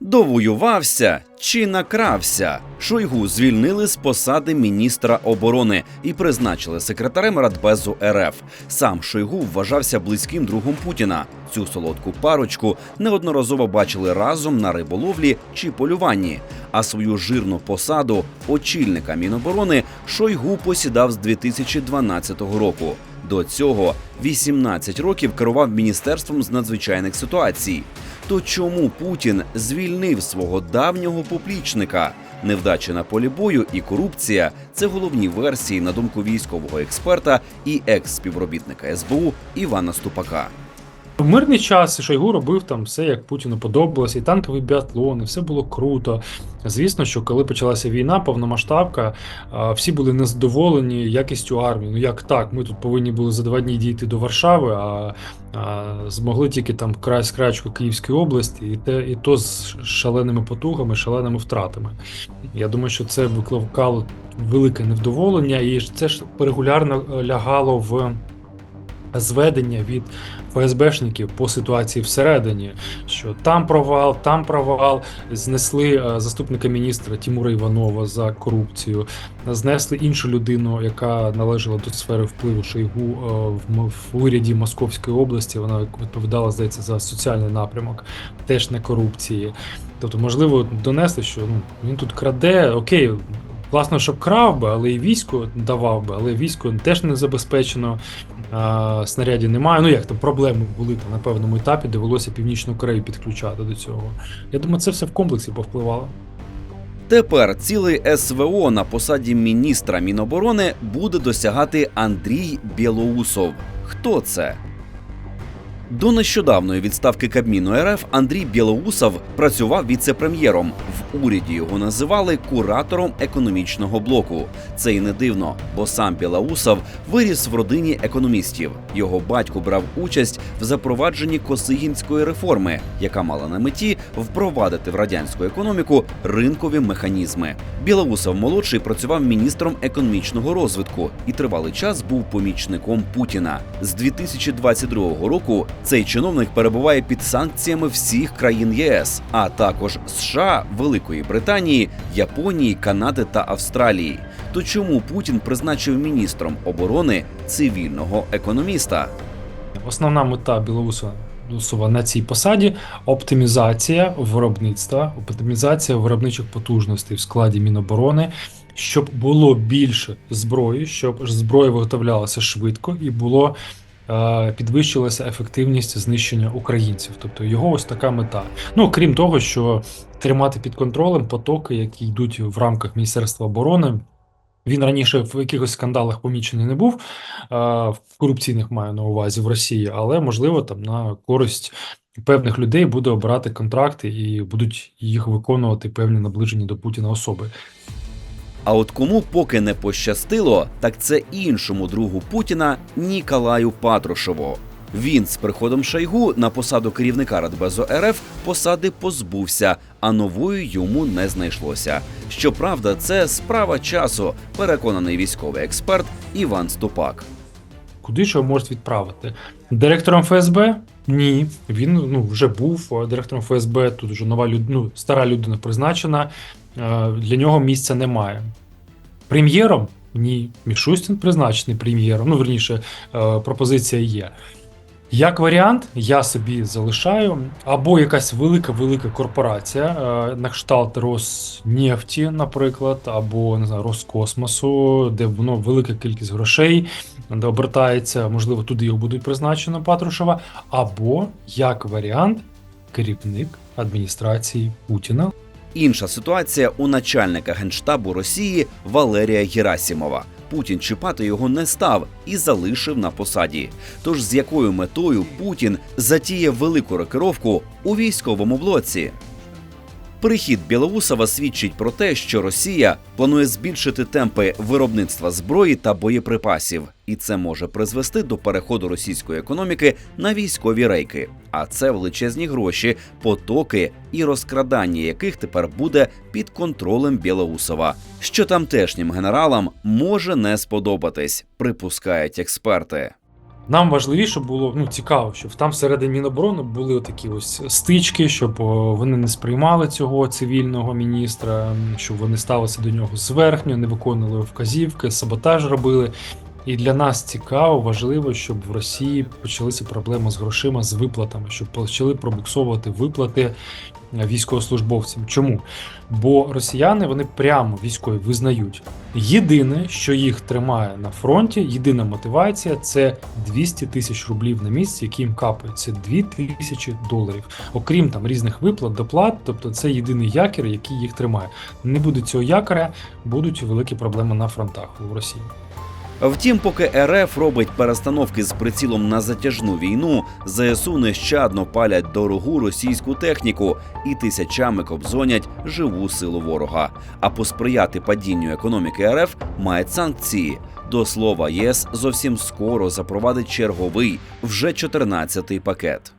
Довоювався чи накрався? Шойгу звільнили з посади міністра оборони і призначили секретарем Радбезу РФ. Сам Шойгу вважався близьким другом Путіна. Цю солодку парочку неодноразово бачили разом на риболовлі чи полюванні. А свою жирну посаду очільника Міноборони Шойгу посідав з 2012 року. До цього 18 років керував міністерством з надзвичайних ситуацій. То чому Путін звільнив свого давнього поплічника? Невдача на полі бою і корупція це головні версії на думку військового експерта і екс-співробітника СБУ Івана Ступака. В мирний час Шойгу робив там все, як Путіну подобалося, і танковий біатлон, і все було круто. Звісно, що коли почалася війна, повномасштабка, всі були незадоволені якістю армії. Ну як так? Ми тут повинні були за два дні дійти до Варшави, а, а змогли тільки там край з краєчку Київської області, і те, і то з шаленими потугами, шаленими втратами. Я думаю, що це викликало велике невдоволення, і це ж регулярно е, лягало в зведення від ФСБшників по ситуації всередині, що там провал, там провал. Знесли е, заступника міністра Тимура Іванова за корупцію, знесли іншу людину, яка належала до сфери впливу Шойгу е, в, уряді Московської області. Вона відповідала, здається, за соціальний напрямок, теж не корупції. Тобто, можливо, донесли, що ну він тут краде, окей. Класно, щоб крав би, але і військо давав би, але військо теж не забезпечено снарядів немає. Ну як там проблеми були там на певному етапі, довелося Північну Корею підключати до цього. Я думаю, це все в комплексі повпливало. Тепер цілий СВО на посаді міністра Міноборони буде досягати Андрій Білоусов. Хто це? До нещодавної відставки Кабміну РФ Андрій Білоусов працював віце-прем'єром. В уряді його називали куратором економічного блоку. Це й не дивно, бо сам Білоусов виріс в родині економістів. Його батько брав участь в запровадженні Косигінської реформи, яка мала на меті впровадити в радянську економіку ринкові механізми. Білоусов молодший працював міністром економічного розвитку і тривалий час був помічником Путіна. З 2022 року цей чиновник перебуває під санкціями всіх країн ЄС, а також США, Великої Британії, Японії, Канади та Австралії. То чому Путін призначив міністром оборони цивільного економіста? Основна мета Білоусова на цій посаді оптимізація виробництва, оптимізація виробничих потужностей в складі Міноборони, щоб було більше зброї, щоб зброя виготовлялася швидко і було підвищилася ефективність знищення українців. Тобто його ось така мета. Ну крім того, що тримати під контролем потоки, які йдуть в рамках Міністерства оборони. Він раніше в якихось скандалах помічений не був, е, в корупційних маю на увазі в Росії, але можливо там на користь певних людей буде обирати контракти і будуть їх виконувати певні наближені до Путіна особи. А от кому поки не пощастило, так це іншому другу Путіна Ніколаю Патрушеву. Він з приходом Шойгу на посаду керівника Радбезу РФ посади позбувся, а нової йому не знайшлося. Щоправда, це справа часу, переконаний військовий експерт Іван Ступак. Куди його можуть відправити? Директором ФСБ? Ні. Він ну, вже був директором ФСБ. Тут вже нова люд... ну, стара людина призначена. Е, Для нього місця немає. Прем'єром? Ні. Мішустін призначений прем'єром. Ну, верніше, е, пропозиція є. Як варіант, я собі залишаю або якась велика-велика корпорація, е, на кшталт Роснефті, наприклад, або не знаю, Роскосмосу, де воно велика кількість грошей, де обертається, можливо, туди його будуть призначено Патрушева, або як варіант, керівник адміністрації Путіна. Інша ситуація у начальника генштабу Росії Валерія Герасімова. Путін чіпати його не став і залишив на посаді. Тож з якою метою Путін затіяв велику рокировку у військовому блоці? Прихід Білоусова свідчить про те, що Росія планує збільшити темпи виробництва зброї та боєприпасів, і це може призвести до переходу російської економіки на військові рейки. А це величезні гроші, потоки і розкрадання яких тепер буде під контролем Білоусова, що тамтешнім генералам може не сподобатись, припускають експерти. Нам важливіше було ну цікаво, щоб там всередині Міноборони були такі ось стички, щоб вони не сприймали цього цивільного міністра, щоб вони ставилися до нього зверхньо, не виконували вказівки, саботаж робили. І для нас цікаво, важливо, щоб в Росії почалися проблеми з грошима, з виплатами, щоб почали пробуксовувати виплати військовослужбовцям. Чому? Бо росіяни вони прямо військові визнають. Єдине, що їх тримає на фронті, єдина мотивація це 200 тисяч рублів на місяць, які їм капають. Це 2 тисячі доларів. Окрім там різних виплат, доплат, тобто це єдиний якір, який їх тримає. Не буде цього якоря, будуть великі проблеми на фронтах у Росії. Втім, поки РФ робить перестановки з прицілом на затяжну війну, ЗСУ нещадно палять дорогу російську техніку і тисячами кобзонять живу силу ворога. А посприяти падінню економіки РФ мають санкції. До слова, ЄС зовсім скоро запровадить черговий вже 14-й пакет.